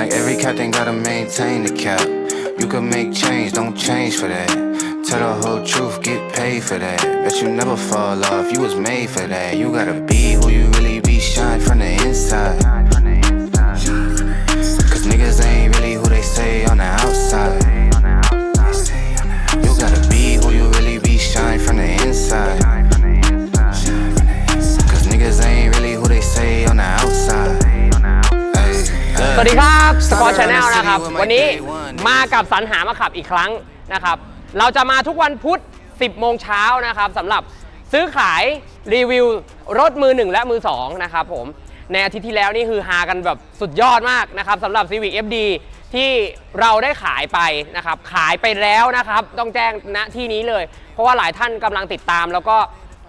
Like every captain gotta maintain the cap. You can make change, don't change for that. Tell the whole truth, get paid for that. Bet you never fall off, you was made for that. You gotta be who you really be, shine from the inside. วัสดีครับสปอร์ตชาแนลนะครับ วันนี้มากับสรรหามาขับอีกครั้งนะครับ เราจะมาทุกวันพุธ 10 โมงเช้านะครับสำหรับซื้อขายรีวิวรถมือ 1 และมือ 2 นะครับผม ในอาทิตย์ที่แล้วนี่คือฮากันแบบสุดยอดมากนะครับสำหรับ Civic FD ที่เราได้ขายไปนะครับ ขายไปแล้วนะครับ ต้องแจ้งณที่นี้เลย เพราะว่าหลายท่านกำลังติดตามแล้วก็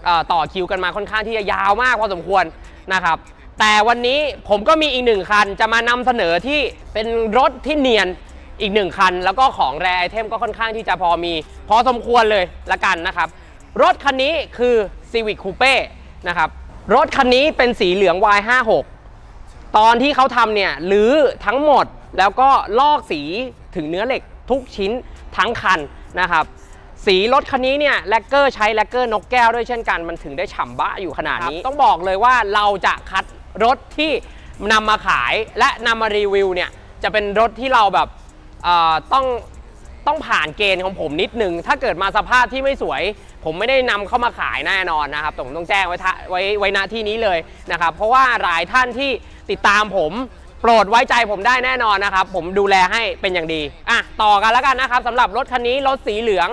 เอ่อต่อคิวกันมาค่อนข้างที่จะยาวมากพอสมควรนะครับ แต่วันนี้ผมก็มีอีกหนึ่งคันจะมานำเสนอที่เป็นรถที่เนียนอีกหนึ่งคัน แล้วก็ของแรไอเทมก็ค่อนข้างที่จะพอมี พอสมควรเลยละกันนะครับ รถคันนี้คือ Civic Coupe นะครับ รถคันนี้เป็นสีเหลือง Y56 ตอนที่เขาทำเนี่ยหรือทั้งหมดแล้วก็ลอกสีถึงเนื้อเหล็กทุกชิ้นทั้งคันนะครับ สีรถคันนี้เนี่ยแลกเกอร์ใช้แลกเกอร์นกแก้วด้วยเช่นกันมันถึงได้ฉ่ำบ้าอยู่ขนาดนี้ ต้องบอกเลยว่าเราจะคัด รถที่นำมาขายและนำมารีวิวเนี่ยจะเป็นรถที่เราแบบต้องต้องผ่านเกณฑ์ของผมนิดนึง ถ้าเกิดมาสภาพที่ไม่สวย ผมไม่ได้นำเข้ามาขายแน่นอนนะครับผมต้องแจ้งไว้ไว้ไว้ณที่นี้เลยนะครับเพราะว่าหลายท่านที่ติดตามผมโปรดไว้ใจผมได้แน่นอนนะครับ ผมดูแลให้เป็นอย่างดีอะต่อกันแล้วกันนะครับสำหรับรถคันนี้รถสีเหลือง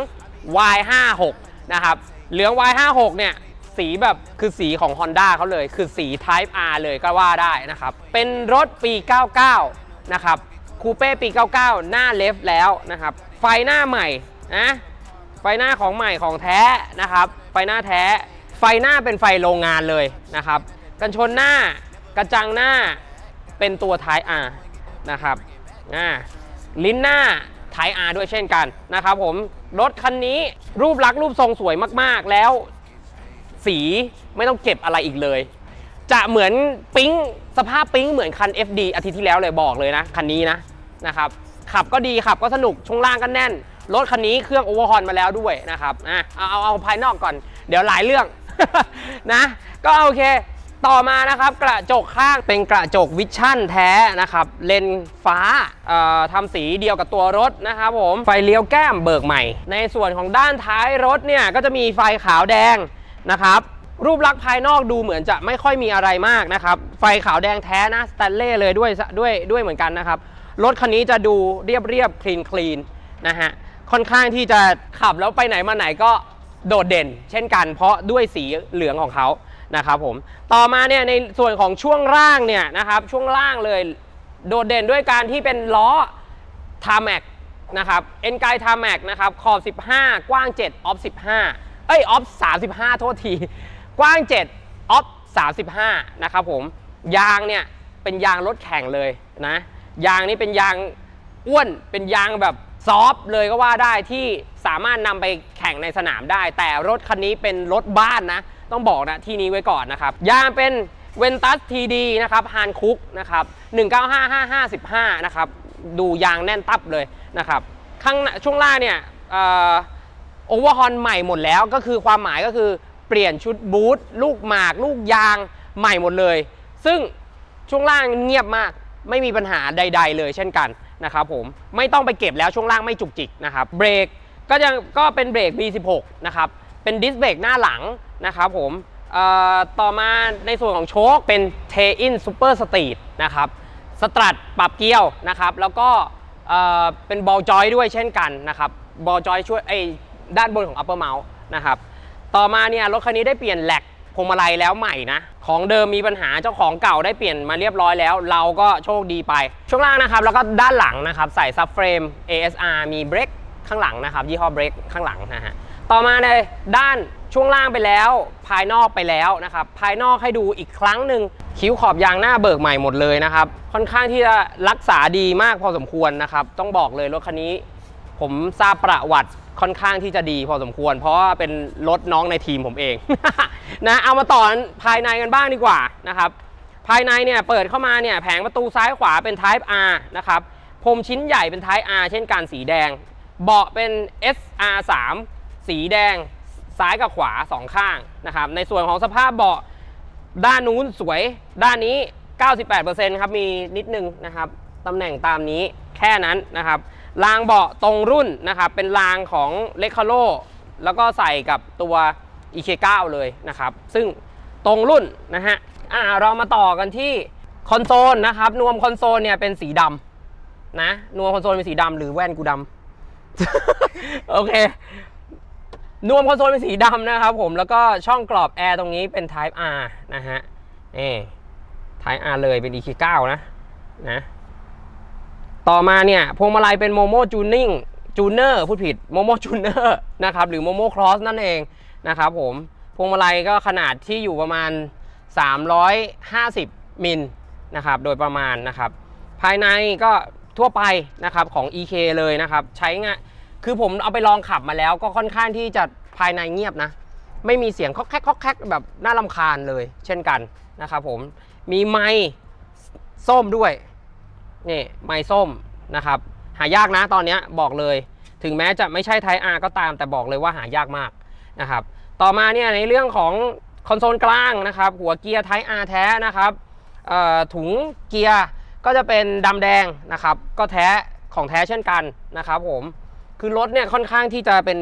Y56 นะครับเหลือง Y56 เนี่ย สีแบบคือสีของ Honda เขาเลย คือสี Type R เลยก็ว่าได้นะครับ เป็นรถปี 99 นะครับคูเป้ปี 99 หน้าเลฟแล้วนะครับ ไฟหน้าใหม่นะไฟหน้าของใหม่ของแท้นะครับ ไฟหน้าแท้ ไฟหน้าเป็นไฟโรงงานเลยนะครับ กันชนหน้ากระจังหน้าเป็นตัวท้าย R นะครับอ่าลิ้นหน้าท้าย R ด้วยเช่นกันนะครับผมรถคันนี้รูปลักษณ์รูปทรงสวยมากๆ แล้ว สีไม่ต้องเก็บอะไรอีกเลย จะเหมือนปิ๊งสภาพปิ๊งเหมือนคัน FD อาทิตย์ที่แล้วเลยบอกเลยนะ คันนี้นะนะครับขับก็ดีขับก็สนุกช่วงล่างก็แน่น รถคันนี้เครื่องโอเวอร์ฮอนมาแล้วด้วยนะครับอะเอาเอาเอาภายนอกก่อน เดี๋ยวหลายเรื่อง นะ ก็โอเค ต่อมานะครับกระจกข้างเป็นกระจกวิชั่นแท้นะครับ เลนส์ฟ้าเอ่อทำสีเดียวกับตัวรถนะครับผมไฟเลี้ยวแก้มเบิกใหม่ ในส่วนของด้านท้ายรถเนี่ยก็จะมีไฟขาวแดง นะครับรูปลักษณ์ภายนอกดูเหมือนจะไม่ค่อยมีอะไรมากนะครับ ไฟขาวแดงแท้นะสแตนเล่เลยด้วยด้วยด้วยเหมือนกันนะครับ รถคันนี้จะดูเรียบเรียบคลีนคลีนนะฮะค่อนข้างที่จะขับแล้วไปไหนมาไหนก็โดดเด่น เช่นกัน เพราะด้วยสีเหลืองของเขานะครับผมต่อมาเนี่ยในส่วนของช่วงล่างเนี่ยนะครับช่วงล่างเลยโดดเด่นด้วยการที่เป็นล้อทาแม็กนะครับเอ็นไกทาแม็กนะครับขอบ 15 กว้าง 7 ออฟ 15 เอ้ยออฟ35 โทษที กว้าง 7 ออฟ35 นะครับผม ยางเนี่ย เป็นยางรถแข่งเลยนะ ยางนี้เป็นยางอ้วน เป็นยางแบบซอฟเลยก็ว่าได้ที่สามารถนำไปแข่งในสนามได้ แต่รถคันนี้เป็นรถบ้านนะ ต้องบอกนะที่นี้ไว้ก่อนนะครับ ยางเป็นเวนตัสทีดีนะครับฮานคุกนะครับ 195555 นะครับ ดูยางแน่นตับเลยนะครับ ข้างช่วงล่างเนี่ย โอเวอร์ฮอนใหม่หมดแล้วก็คือความหมายก็คือเปลี่ยนชุดบูทลูกหมาก ลูกยางใหม่หมดเลย ซึ่งช่วงล่างเงียบมากไม่มีปัญหาใด ๆ เลยเช่นกันนะครับผมไม่ต้องไปเก็บแล้วช่วงล่างไม่จุกจิกนะครับเบรกก็ยังก็เป็นเบรก B16 นะครับเป็นดิสเบรกหน้าหลังนะครับผมต่อมาในส่วนของโชคเป็นเทอินซูเปอร์สตรีทนะครับสตรัทปรับเกียวนะครับแล้วก็เป็นบอลจอยด้วยเช่นกันนะครับบอลจอยช่วยไอ ด้านบนของ upper mount นะครับต่อมาเนี่ยรถคันนี้ได้เปลี่ยนแหลกพวงมาลัยแล้วใหม่นะของเดิมมีปัญหาเจ้าของเก่าได้เปลี่ยนมาเรียบร้อยแล้ว เราก็โชคดีไป ช่วงล่างนะครับแล้วก็ด้านหลังนะครับใส่ซับเฟรม ASR มีเบรกข้างหลังนะครับยี่ห้อเบรกข้างหลังนะฮะต่อมาในด้านช่วงล่างไปแล้ว ภายนอกไปแล้วนะครับภายนอกให้ดูอีกครั้งหนึ่งคิ้วขอบยางหน้าเบิกใหม่หมดเลยนะครับค่อนข้างที่จะรักษาดีมากพอสมควรนะครับต้องบอกเลยรถคันนี้ ผมทราบประวัติ ค่อนข้างที่จะดีพอสมควร เพราะว่าเป็นรถน้องในทีมผมเองนะเอามาต่อภายในกันบ้างดีกว่านะครับภายในเนี่ยเปิดเข้ามาเนี่ยแผงประตูซ้ายขวาเป็น Type R นะครับพรมชิ้นใหญ่เป็น Type R เช่นกันสีแดง เบาะเป็น SR3 สีแดงซ้ายกับขวาสองข้างนะครับในส่วนของสภาพเบาะด้านนู้นสวยด้านนี้ 98%ครับมีนิดนึงนะครับตำแหน่งตามนี้แค่นั้นนะครับ รางเบาะตรงรุ่นนะครับเป็นรางของเลค a โลแล้วก็ใส่กับตัว EK9 เลยนะครับ ซึ่งตรงรุ่นนะฮะอ่าเรามาต่อกันที่คอนโซลนะครับนวมคอนโซลเนี่ยเป็นสีดำนะนวมคอนโซลเป็นสีดำหรือแว่นกูดำโอเคนวมคอนโซลเป็นสีดำนะครับผมแล้วก็ช่องกรอบแอร์ตรงนี้เป็น Type R นะฮะนี่ Type R เลยเป็น EK9 นะนะ ต่อมาเนี่ยพวงมาลัยเป็นโมโมจูนิ่งจูเนอร์พูดผิดโมโมจูเนอร์นะครับหรือโมโมครอสนั่นเองนะครับผมพวงมาลัยก็ขนาดที่อยู่ประมาณ 350 มิลนะครับโดยประมาณนะครับภายในก็ทั่วไปนะครับของ EK เลยนะครับใช้งานคือผมเอาไปลองขับมาแล้วก็ค่อนข้างที่จะภายในเงียบนะ ไม่มีเสียงคอกแคกคอกแคกแบบน่ารำคาญเลย เช่นกันนะครับผมมีไม้ส้มด้วย นี่ไม้ส้มนะครับหายากนะตอนนี้บอกเลย ถึงแม้จะไม่ใช่ไทอาก็ตามแต่บอกเลยว่าหายากมากนะครับต่อมาเนี่ยในเรื่องของคอนโซลกลางนะครับหัวเกียร์ไทอาแท้นะครับถุงเกียร์ก็จะเป็นดำแดงนะครับก็แท้ของแท้เช่นกันนะครับผมคือรถเนี่ยค่อนข้างที่จะเป็น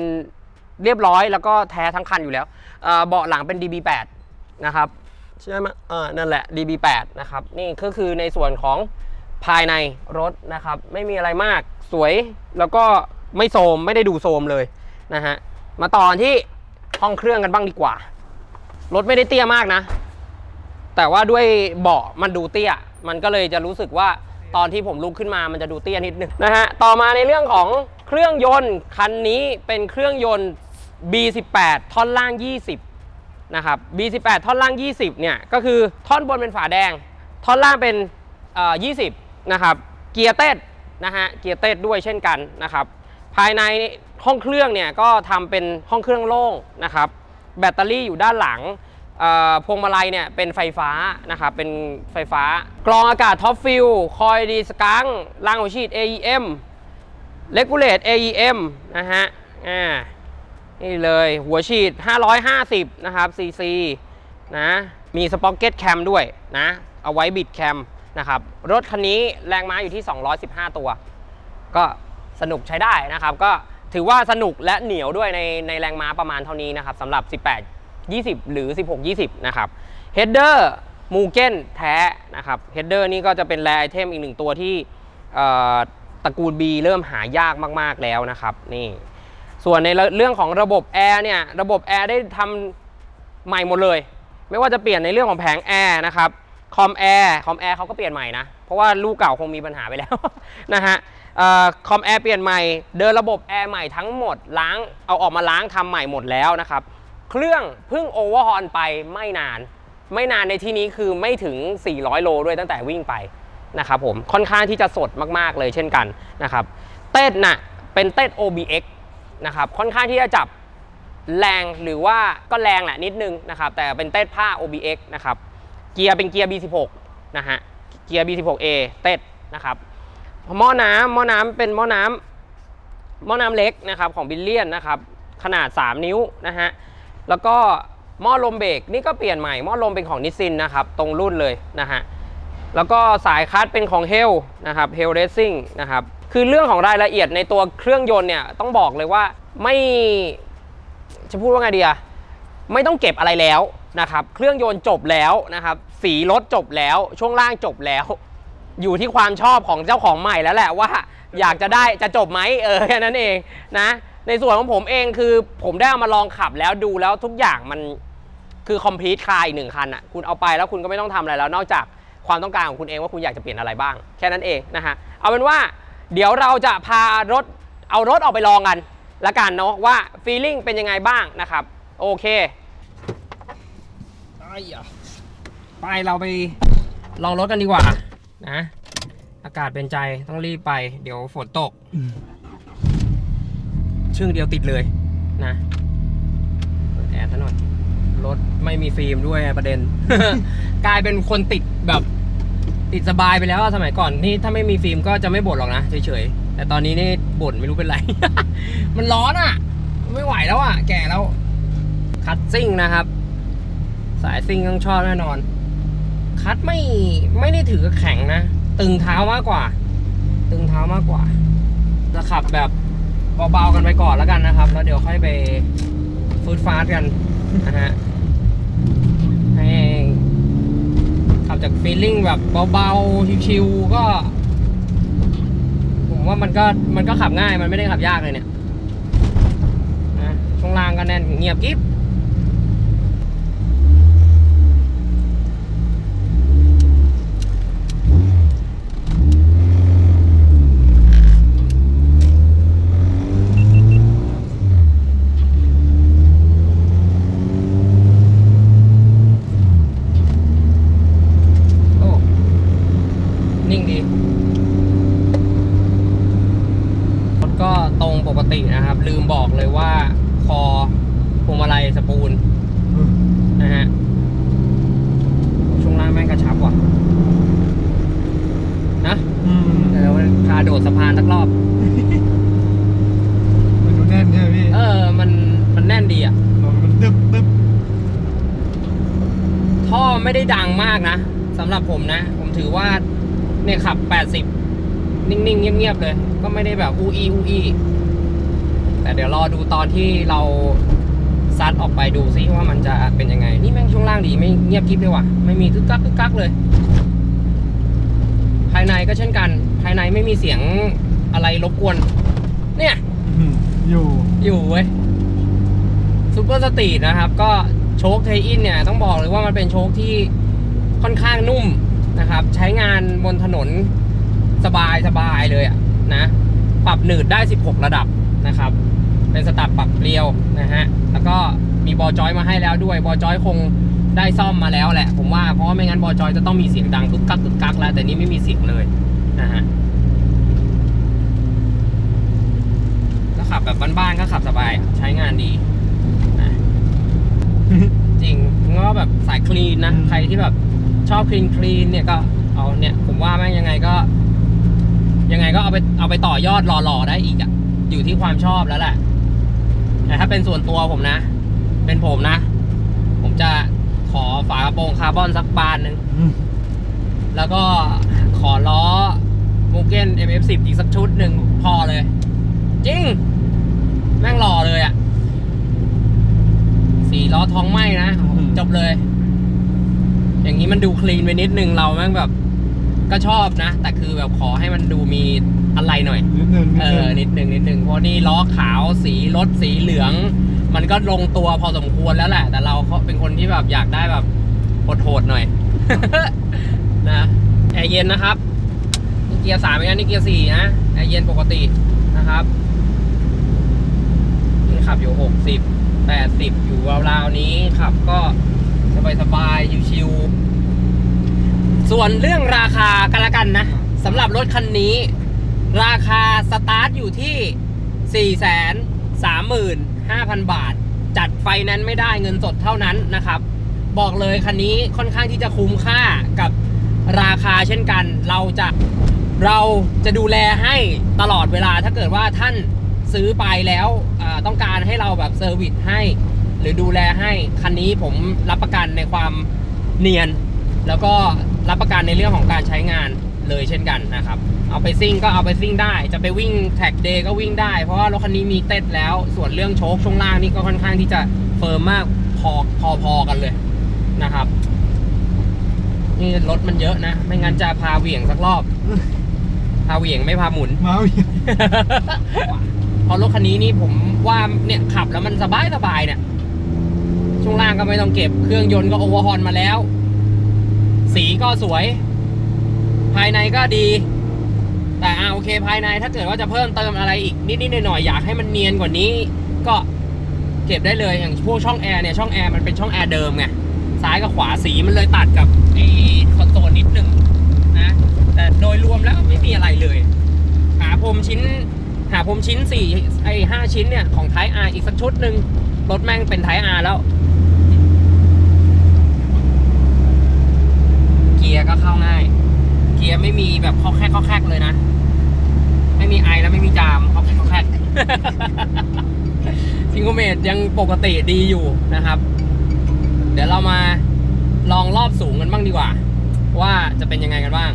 เรียบร้อยแล้วก็แท้ทั้งคันอยู่แล้วเอ่อเบาะหลังเป็น DB8 นะครับใช่ไหมเออนั่นแหละ DB8 นะครับนี่ก็คือในส่วนของ ภายในรถนะครับ ไม่มีอะไรมากสวยแล้วก็ไม่โทรมไม่ได้ดูโทรมเลยนะฮะมาต่อที่ห้องเครื่องกันบ้างดีกว่า รถไม่ได้เตี้ยมากนะ แต่ว่าด้วยเบาะมันดูเตี้ย มันก็เลยจะรู้สึกว่าตอนที่ผมลุกขึ้นมามันจะดูเตี้ยนิดนึงนะฮะต่อมาในเรื่องของเครื่องยนต์คันนี้เป็นเครื่องยนต์ B18 ท่อนล่าง 20 นะครับ B18 ท่อนล่าง 20 เนี่ย ก็คือท่อนบนเป็นฝาแดง ท่อนล่างเป็นอ่อ20 นะครับ เกียร์เต้นะฮะ เกียร์เต้ด้วยเช่นกันนะครับ ภายในห้องเครื่องเนี่ยก็ทำเป็นห้องเครื่องโล่งนะครับ แบตเตอรี่อยู่ด้านหลังพวงมาลัยเนี่ยเป็นไฟฟ้านะครับ เป็นไฟฟ้า กรองอากาศท็อปฟิลคอยดีสกังล่างหัวฉีด AEM เลกูเลต AEM นะฮะ อ่า นี่เลยหัวฉีด 550 นะครับซีซีนะ มีสป็อกเก็ตแคมด้วยนะ เอาไว้บิดแคม นะครับ รถคันนี้แรงม้าอยู่ที่ 215 ตัว ก็สนุกใช้ได้นะครับ ก็ถือว่าสนุกและเหนียวด้วยในในแรงม้าประมาณเท่านี้นะครับสำหรับ 18 20 หรือ 16 20 นะครับเฮดเดอร์มูเก้นแท้นะครับเฮดเดอร์นี่ก็จะเป็นแรไอเทมอีกหนึ่งตัวที่ตระกูล B เริ่มหายากมาก ๆ แล้วนะครับนี่ส่วนในเรื่องของระบบแอร์เนี่ยระบบแอร์ได้ทำใหม่หมดเลย ไม่ว่าจะเปลี่ยนในเรื่องของแผงแอร์นะครับ คอมแอร์คอมแอร์เขาก็เปลี่ยนใหม่นะ เพราะว่าลูกเก่าคงมีปัญหาไปแล้วนะฮะคอมแอร์เปลี่ยนใหม่ เดินระบบแอร์ใหม่ทั้งหมดล้างเอาออกมาล้างทำใหม่หมดแล้วนะครับ เครื่องเพิ่งโอเวอร์ฮอนไปไม่นาน ไม่นานในที่นี้คือไม่ถึง 400 โลด้วยตั้งแต่วิ่งไปนะครับผมค่อนข้างที่จะสดมากๆเลยเช่นกันนะครับ เต้นน่ะเป็นเต้น OBX นะครับค่อนข้างที่จะจับแรงหรือว่าก็แรงแหละนิดนึงนะครับแต่เป็นเต้นผ้า OBX นะครับ เกียร์เป็นเกียร์ B16 นะฮะ เกียร์ B16A เต้นนะครับหม้อน้ำหม้อน้ำเป็นหม้อน้ำหม้อน้ำเล็กนะครับของบิลเลียนนะครับขนาด 3 นิ้วนะฮะ แล้วก็หม้อลมเบรกนี่ก็เปลี่ยนใหม่หม้อลมเป็นของนิสซินนะครับตรงรุ่นเลยนะฮะ แล้วก็สายคัสเป็นของเฮลนะครับเฮลเรซิ่งนะครับคือเรื่องของรายละเอียดในตัวเครื่องยนต์เนี่ยต้องบอกเลยว่าไม่จะพูดว่าไงดีอะไม่ต้องเก็บอะไรแล้ว นะครับเครื่องยนต์จบแล้วนะครับสีรถจบแล้วช่วงล่างจบแล้ว อยู่ที่ความชอบของเจ้าของใหม่แล้วแหละว่าอยากจะได้จะจบไหมเออแค่นั้นเองนะในส่วนของผมเองคือผมได้เอามาลองขับแล้วดูแล้วทุกอย่างมันคือคอมพลีทคาร์อีกหนึ่งคันอะคุณเอาไปแล้วคุณก็ไม่ต้องทำอะไรแล้ว นอกจากความต้องการของคุณเองว่าคุณอยากจะเปลี่ยนอะไรบ้าง แค่นั้นเองนะฮะเอาเป็นว่าเดี๋ยวเราจะพารถเอารถออกไปลองกันละกันเนาะว่าฟีลลิ่งเป็นยังไงบ้างนะครับ โอเค อะไปเราไปลองรถกันดีกว่า นะ อากาศเป็นใจต้องรีบไป เดี๋ยวฝนตกชึ่งเดียวติดเลยนะเปิดแอร์ซะหน่อยลรถไม่มีฟิล์มด้วยประเด็น กลายเป็นคนติดแบบติดสบายไปแล้วอะสมัยก่อนนี่ถ้าไม่มีฟิล์มก็จะไม่บ่นหรอกนะเฉยๆแต่ตอนนี้นี่บ่นไม่รู้เป็นไร มันร้อนอะ ไม่ไหวแล้วอะ แก่แล้วคัดซิ่งนะครับสายซิ่งต้องชอบแน่นอน คัดไม่ไม่ได้ถือแข็งนะ ตึงเท้ามากกว่า ตึงเท้ามากกว่า จะขับแบบเบาๆกันไปก่อนแล้วกันนะครับ แล้วเดี๋ยวค่อยไปฟูดฟาสกันนะฮะให้ขับจากฟีลลิ่งแบบเบาๆชิวๆก็ ผมว่ามันก็มันก็ขับง่ายมันไม่ได้ขับยากเลยเนี่ยนะช่วงล่างก็แน่นเงียบกิ๊บ โอ้ นิ่งดี รถก็ ตรงปกตินะครับ ลืมบอกเลยว่า คอพวงมาลัยสปูลนะฮะช่วงล่างแม่งกระชับว่ะนะอืมเดี๋ยวพาโดดสะพานสักรอบ มันดูแน่นใช่ไหมพี่ เออ มันมันแน่นดีอะมันตึ๊บตึ๊บท่อไม่ได้ดังมากนะสำหรับผมนะ ผมถือว่าเนี่ยขับ 80 นิ่งๆ เงียบๆ เลย ก็ไม่ได้แบบอูอีอูอี แต่เดี๋ยวรอดูตอนที่เราซัดออกไปดูซิว่ามันจะเป็นยังไง นี่แม่งช่วงล่างดีไม่เงียบกริบเลยว่ะ ไม่มีกึกกักกึกกักเลย ภายในก็เช่นกัน ภายในไม่มีเสียงอะไรรบกวน เนี่ยอืมอยู่ อยู่เว้ยซูเปอร์สตรีทนะครับ ก็โชคเทอินเนี่ย ต้องบอกเลยว่ามันเป็นโชคที่ค่อนข้างนุ่มนะครับ ใช้งานบนถนนสบายสบายเลยอะนะ ปรับหนืดได้ 16 ระดับ นะครับ เป็นสตับปรับเปรียวนะฮะ แล้วก็มีบอจอยมาให้แล้วด้วย บอจอยคงได้ซ่อมมาแล้วแหละ ผมว่า เพราะว่าไม่งั้นบอจอยจะต้องมีเสียงดังกึกกักกึกกักแล้ว แต่นี่ไม่มีเสียงเลยนะฮะ แล้วขับแบบบ้านๆก็ขับสบายอะใช้งานดีนะจริงก็แบบสายคลีนนะ ใครที่แบบชอบคลีนคลีนเนี่ยก็เอาเนี่ย ผมว่าแม่งยังไงก็ ยังไงก็เอาไปเอาไปต่อยอดหล่อๆได้อีกอะ อยู่ที่ความชอบแล้วแหละ แต่ถ้าเป็นส่วนตัวผมนะ เป็นผมนะ ผมจะขอฝากระโปรงคาร์บอนสักบานหนึ่งอืมแล้วก็ขอล้อมูเก้น MF10 อีกสักชุดหนึ่งพอเลย จริง แม่งหล่อเลยอะ่ะสีล้อทองไหมนะโอ้โหจบเลย อย่างนี้มันดูคลีนไปนิดนึงเราแม่งแบบ ก็ชอบนะ แต่คือแบบขอให้มันดูมี อะไรหน่อย นิดนึงเออ นิดนึงนิดนึงเพราะนี่ล้อขาวสีรถสีเหลือง มันก็ลงตัวพอสมควรแล้วแหละ แต่เราก็เป็นคนที่แบบอยากได้แบบโหดๆหน่อย นะแอร์เย็นนะครับนี่เกียร์สามไม่งั้นนี่เกียร์สี่นะแอร์เย็นปกตินะครับนี่ขับอยู่หกสิบแปดสิบอยู่ราวๆนี้ขับก็สบายๆชิวๆส่วนเรื่องราคากันละกันนะสำหรับรถคันนี้ ราคาสตาร์ทอยู่ที่ 4 3 5 0 0 0 บาท จัดไฟนนซ์ไม่ได้เงินสดเท่านั้นนะครับ บอกเลยคันนี้ค่อนข้างที่จะคุ้มค่ากับราคาเช่นกัน เราจะเราจะดูแลให้ตลอดเวลาถ้าเกิดว่าท่านซื้อไปแล้วต้องการให้เราแบบเซอร์วิสให้ หรือดูแลให้คันนี้ผมรับประกันในความเนียน แล้วก็รับประกันในเรื่องของการใช้งาน เลยเช่นกันนะครับเอาไปซิ่งก็เอาไปซิ่งได้ จะไปวิ่งแท็กเดย์ก็วิ่งได้ เพราะว่ารถคันนี้มีเต็ดแล้ว ส่วนเรื่องโชคช่วงล่างนี่ก็ค่อนข้างที่จะเฟิร์มมากพอพอพอกันเลยนะครับ นี่รถมันเยอะนะ ไม่งั้นจะพาเหวี่ยงสักรอบ พาเหวี่ยงไม่พาหมุน มาอีกเพราะรถคันนี้นี่ผมว่าเนี่ยขับแล้วมันสบายสบายเนี่ย ช่วงล่างก็ไม่ต้องเก็บ เครื่องยนต์ก็โอเวอร์ฮอร์นมาแล้ว สีก็สวย ภายในก็ดี แต่อ่าโอเคภายในถ้าเกิดว่าจะเพิ่มเติมอะไรอีกนิดนิดหน่อยๆอยากให้มันเนียนกว่านี้ ก็เก็บได้เลยอย่างพวกช่องแอร์เนี่ยช่องแอร์มันเป็นช่องแอร์เดิมไงซ้ายกับขวาสีมันเลยตัดกับไอ้คอนโซลนิดหนึ่งนะแต่โดยรวมแล้วไม่มีอะไรเลย หาพรมชิ้น หาพรมชิ้นสี่ไอ้ห้าชิ้นเนี่ยของไทยอาร์อีกสักชุดหนึ่งรถแม่งเป็นไทยอาร์แล้วเกียร์ก็เข้าง่าย เกียร์ไม่มีแบบข้อแคกข้อแคกเลยนะ ไม่มีไอแล้วไม่มีจามข้อแคกข้อแคกซิงโกเมตยังปกติดีอยู่นะครับ เดี๋ยวเรามาลองรอบสูงกันบ้างดีกว่า ว่าจะเป็นยังไงกันบ้าง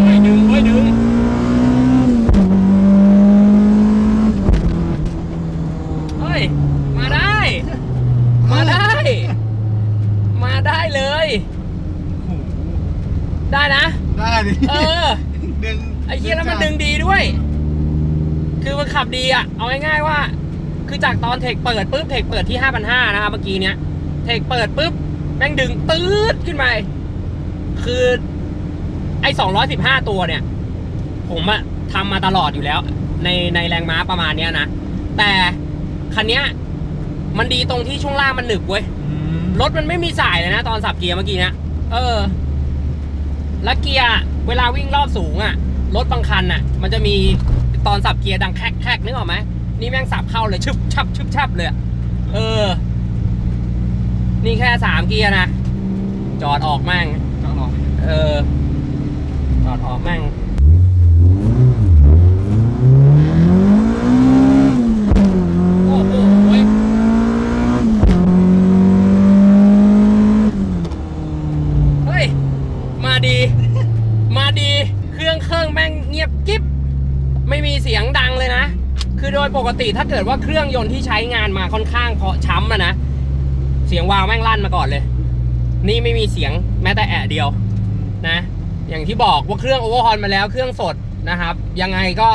เฮ้ยดึงเฮ้ยดึง เฮ้ย มาได้ มาได้ มาได้เลย โอ้โห ได้นะ ได้ดิเออ ดึงไอ้เหี้ยแล้วมันดึงดีด้วย คือมันขับดีอะ เอาง่ายๆว่า คือจากตอนเทคเปิดปุ๊บเทคเปิดที่5,500นะครับเมื่อกี้เนี้ย เทคเปิดปุ๊บแม่งดึงตืดขึ้นไปคือ ไอ้215ตัวเนี่ย ผมอะทำมาตลอดอยู่แล้ว ในในแรงม้าประมาณเนี้ยนะ แต่คันเนี้ย มันดีตรงที่ช่วงล่างมันหนึบเว้ยอืมรถมันไม่มีสายเลยนะ ตอนสับเกียร์เมื่อกี้เนี้ย เออ แล้วเกียร์ เวลาวิ่งรอบสูงอะ่ะ รถบางคันอะ มันจะมีตอนสับเกียร์ดังแคกแคกนึกออกไหมนี่แม่งสับเข้าเลยชึบชับชึบชับเลย เออ นี่แค่สามเกียร์นะ จอดออกแม่งจะลองเออ จอดออกแม่งโอ้โหเว้ยเฮ้ยมาดี มาดีเครื่องเครื่องแม่งเงียบกิ๊บไม่มีเสียงดังเลยนะ คือโดยปกติถ้าเกิดว่าเครื่องยนต์ที่ใช้งานมาค่อนข้างเพาะช้ำอะนะ เสียงวาวแม่งลั่นมาก่อนเลย นี่ไม่มีเสียงแม้แต่แอะเดียวนะ อย่างที่บอกว่าเครื่องโอเวอร์ฮอลมาแล้วเครื่องสดนะครับ ยังไงก็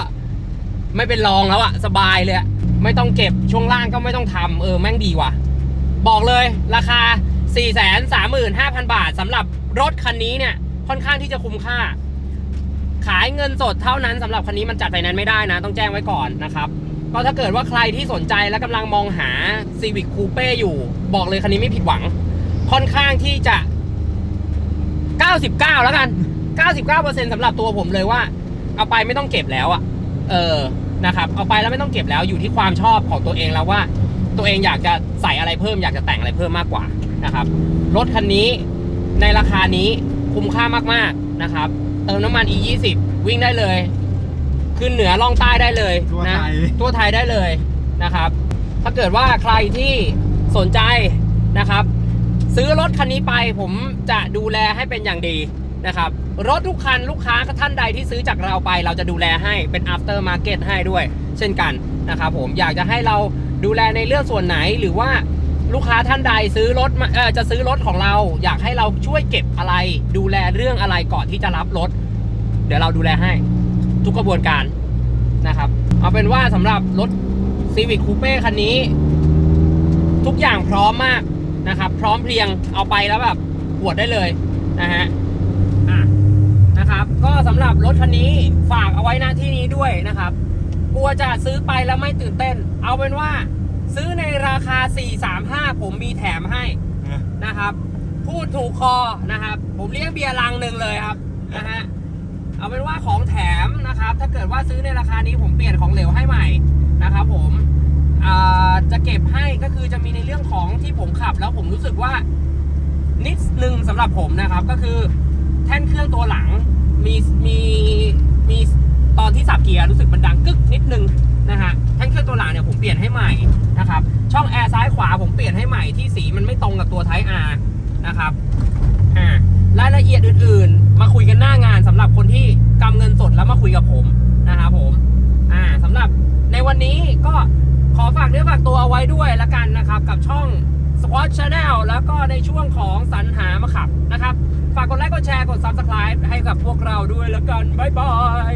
ไม่เป็นรองแล้วอะสบายเลยอะไม่ต้องเก็บช่วงล่างก็ไม่ต้องทำเออแม่งดีว่ะ บอกเลยราคา 4 3 5 0 0 0 บาทสำหรับรถคันนี้เนี่ย ค่อนข้างที่จะคุ้มค่า ขายเงินสดเท่านั้นสำหรับคันนี้มันจัดไฟแนนซ์ไม่ได้นะ ต้องแจ้งไว้ก่อนนะครับ ก็ถ้าเกิดว่าใครที่สนใจและกำลังมองหา Civic Coupe อยู่ บอกเลยคันนี้ไม่ผิดหวัง ค่อนข้างที่จะ 99 แล้วกัน 99%สำหรับตัวผมเลยว่า เอาไปไม่ต้องเก็บแล้วอะเออนะครับ เอาไปแล้วไม่ต้องเก็บแล้วอยู่ที่ความชอบของตัวเองแล้วว่า ตัวเองอยากจะใส่อะไรเพิ่มอยากจะแต่งอะไรเพิ่มมากกว่านะครับรถคันนี้ในราคานี้ คุ้มค่ามากๆนะครับ เติมน้ำมัน e 2 0 วิ่งได้เลย ขึ้นเหนือล่องใต้ได้เลยตัวนะไทยตัวไทยได้เลยนะครับ ถ้าเกิดว่าใครที่สนใจนะครับ ซื้อรถคันนี้ไปผมจะดูแลให้เป็นอย่างดีนะครับ รถทุกคันลูกค้าท่านใดที่ซื้อจากเราไป เราจะดูแลให้เป็น after market ให้ด้วย เช่นกันนะครับผมอยากจะให้เราดูแลในเรื่องส่วนไหนหรือว่า ลูกค้าท่านใดซื้อรถมาเออจะซื้อรถของเรา อยากให้เราช่วยเก็บอะไร ดูแลเรื่องอะไรก่อนที่จะรับรถ เดี๋ยวเราดูแลให้ ทุกกระบวนการนะครับ เอาเป็นว่าสำหรับรถ Civic Coupe คันนี้ ทุกอย่างพร้อมมากนะครับ พร้อมเพรียงเอาไปแล้วแบบปวดได้เลยนะฮะอะนะครับ ก็สำหรับรถคันนี้ฝากเอาไว้หน้าที่นี้ด้วยนะครับ กลัวจะซื้อไปแล้วไม่ตื่นเต้น เอาเป็นว่า ซื้อในราคา 435 ผมมีแถมให้นะครับ พูดถูกคอนะครับ ผมเลี้ยงเบียร์ลังหนึ่งเลยครับนะฮะเอาเป็นว่าของแถมนะครับ ถ้าเกิดว่าซื้อในราคานี้ผมเปลี่ยนของเหลวให้ใหม่นะครับ ผมอ่าจะเก็บให้ก็คือจะมีในเรื่องของที่ผมขับ แล้วผมรู้สึกว่านิดนึงสำหรับผมนะครับ ก็คือแท่นเครื่องตัวหลังมีมีมีตอนที่สับเกียร์รู้สึกมันดังกึกนิดนึง นะฮะแท่นเครื่องตัวหลังเนี่ยผมเปลี่ยนให้ใหม่นะครับช่องแอร์ซ้ายขวาผมเปลี่ยนให้ใหม่ที่สีมันไม่ตรงกับตัวไทอาร์นะครับอ่ารายละเอียดอื่นๆ มาคุยกันหน้างานสำหรับคนที่กำเงินสดแล้วมาคุยกับผมนะครับผมอ่าสำหรับในวันนี้ก็ขอฝากเนื้อฝากตัวเอาไว้ด้วยละกันนะครับกับช่อง Squad Channel แล้วก็ในช่วงของสรรหามาขับนะครับ ฝากกดไลค์กดแชร์กด Subscribe ให้กับพวกเราด้วยล้วกัน บ๊ายบาย